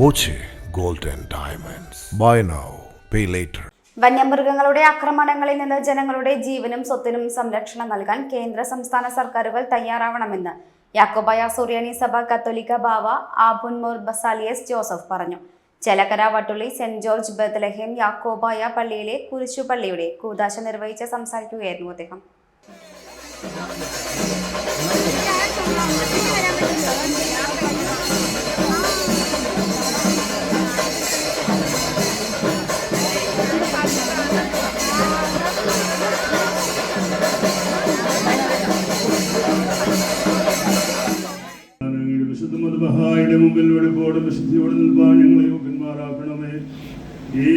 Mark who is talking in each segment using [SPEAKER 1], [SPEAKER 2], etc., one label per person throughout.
[SPEAKER 1] Boche gold and diamonds. Buy now pay later
[SPEAKER 2] വന്യമൃഗങ്ങളുടെ ആക്രമണങ്ങളിൽ നിന്ന് ജനങ്ങളുടെ ജീവനും സ്വത്തിനും സംരക്ഷണം നൽകാൻ കേന്ദ്ര സംസ്ഥാന സർക്കാരുകൾ തയ്യാറാവണമെന്ന് യാക്കോബായ സുറിയാനി സഭ കത്തോലിക്ക ബാവ ആബുൻമോർ ബസാലിയസ് ജോസഫ് പറഞ്ഞു. Chelakkara Vattulli saint George Bethlehem Yakobaya പള്ളിയിലെ കുരിശുപള്ളിയുടെ കൂതാശ നിർവഹിച്ച് സംസാരിക്കുകയായിരുന്നു അദ്ദേഹം.
[SPEAKER 3] വിശുദ്ധ മതബഹായുടെ മുമ്പിൽ വെളിപ്പോടെ വിശുദ്ധിയോടെ നിൽപ്പാൻ ഞങ്ങളെ യോഗ്യന്മാരാക്കണമേ. ഈ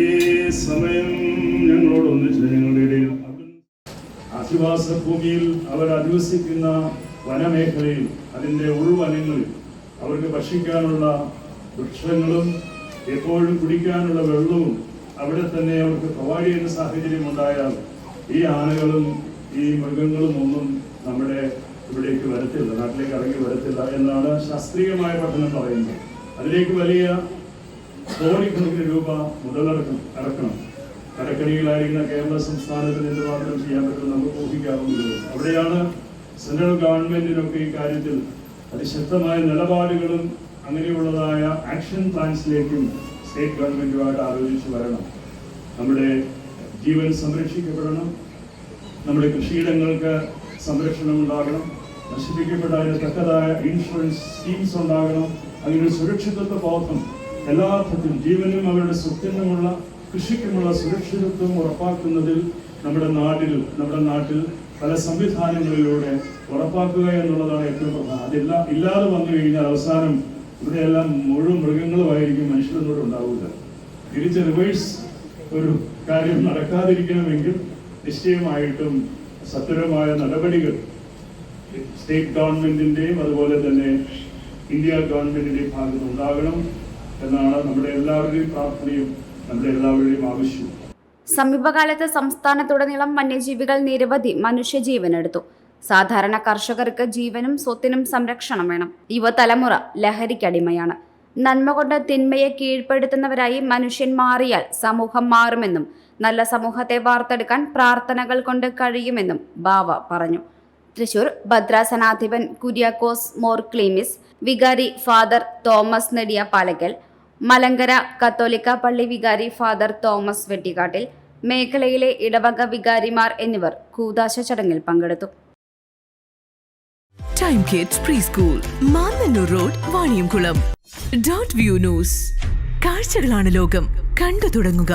[SPEAKER 3] സമയം ഞങ്ങളോട് ഒന്നിച്ച് ഞങ്ങളുടെ ഇടയിൽ അധിവാസ ഭൂമിയിൽ അവർ അധിവസിക്കുന്ന വനമേഖലയിൽ അതിന്റെ ഉൾവനങ്ങളിൽ അവർക്ക് ഭക്ഷിക്കാനുള്ള വൃക്ഷങ്ങളും എപ്പോഴും കുടിക്കാനുള്ള വെള്ളവും അവിടെ തന്നെ അവർക്ക് പ്രൊവൈഡ് ചെയ്യുന്ന സാഹചര്യം ഉണ്ടായാൽ ഈ ആനകളും ഈ മൃഗങ്ങളും ഒന്നും നമ്മുടെ ഇവിടേക്ക് വരത്തില്ല നാട്ടിലേക്ക് ഇറങ്ങി വരത്തില്ല എന്നാണ് ശാസ്ത്രീയമായ പഠനം പറയുന്നത്. അതിലേക്ക് വലിയ കോടിക്കണക്കിന് രൂപ മുതലടക്കം ഇറക്കണം കടക്കണികളായിരിക്കുന്ന കേരള സംസ്ഥാനത്തിന് എന്ത് മാത്രം ചെയ്യാൻ പറ്റും നമുക്ക് ഊഹിക്കാവുന്നത് അവിടെയാണ് സെൻട്രൽ ഗവൺമെന്റിനൊക്കെ ഈ കാര്യത്തിൽ അതിശക്തമായ നിലപാടുകളും അങ്ങനെയുള്ളതായ ആക്ഷൻ പ്ലാൻസിലേക്കും സ്റ്റേറ്റ് ഗവൺമെന്റുമായിട്ട് ആലോചിച്ച് വരണം. നമ്മുടെ ജീവൻ സംരക്ഷിക്കപ്പെടണം. നമ്മുടെ കൃഷിയിടങ്ങൾക്ക് സംരക്ഷണം ഉണ്ടാകണം. നശിപ്പിക്കപ്പെട്ട അതിന് തക്കതായ ഇൻഷുറൻസ് സ്കീംസ് ഉണ്ടാകണം. അങ്ങനെ സുരക്ഷിതത്വ ബോധം എല്ലാ ജീവനും അവരുടെ സ്വത്തിനുമുള്ള കൃഷിക്കുമുള്ള സുരക്ഷിതത്വം ഉറപ്പാക്കുന്നതിൽ നമ്മുടെ നാട്ടിൽ നമ്മുടെ നാട്ടിൽ പല സംവിധാനങ്ങളിലൂടെ ഉറപ്പാക്കുക എന്നുള്ളതാണ് ഏറ്റവും പ്രധാനം. അതില്ല ഇല്ലാതെ വന്നു കഴിഞ്ഞാൽ അവസാനം ഇവിടെയെല്ലാം മുഴുവൻ മൃഗങ്ങളുമായിരിക്കും മനുഷ്യരൊന്നും ഉണ്ടാവില്ല. തിരിച്ച് റിവേഴ്സ് ഒരു കാര്യം നടക്കാതിരിക്കണമെങ്കിൽ നിശ്ചയമായിട്ടും സത്വരമായ നടപടികൾ സ്റ്റേറ്റ് ഗവൺമെന്റിന്റെയും അതുപോലെ തന്നെ ഇന്ത്യ ഗവൺമെന്റിന്റെയും ഭാഗത്ത് ഉണ്ടാകണം എന്നാണ് നമ്മുടെ എല്ലാവരുടെയും പ്രാർത്ഥനയും നമ്മുടെ എല്ലാവരുടെയും ആവശ്യവും.
[SPEAKER 2] സമീപകാലത്ത് സംസ്ഥാനത്തുടനീളം വന്യജീവികൾ നിരവധി മനുഷ്യജീവനെടുത്തു. സാധാരണ കർഷകർക്ക് ജീവനും സ്വത്തിനും സംരക്ഷണം വേണം. യുവതലമുറ ലഹരിക്കടിമയാണ്. നന്മ കൊണ്ട് തിന്മയെ കീഴ്പ്പെടുത്തുന്നവരായി മനുഷ്യൻ മാറിയാൽ സമൂഹം മാറുമെന്നും നല്ല സമൂഹത്തെ വാർത്തെടുക്കാൻ പ്രാർത്ഥനകൾ കൊണ്ട് കഴിയുമെന്നും ബാവ പറഞ്ഞു. തൃശൂർ ഭദ്രാസനാധിപൻ കുര്യാക്കോസ് മോർ ക്ലീമിസ് വികാരി ഫാദർ തോമസ് നെടിയ പാലക്കൽ മലങ്കര കത്തോലിക്ക പള്ളി വികാരി ഫാദർ തോമസ് വെട്ടിക്കാട്ടിൽ മേഖലയിലെ ഇടവക വികാരിമാർ എന്നിവർ കൂതാശ ചടങ്ങിൽ പങ്കെടുത്തു.
[SPEAKER 4] Time kids pre school road Vaniyamkulam dot view news കാഴ്ചകളാണ് ലോകം. കണ്ടു തുടങ്ങുക.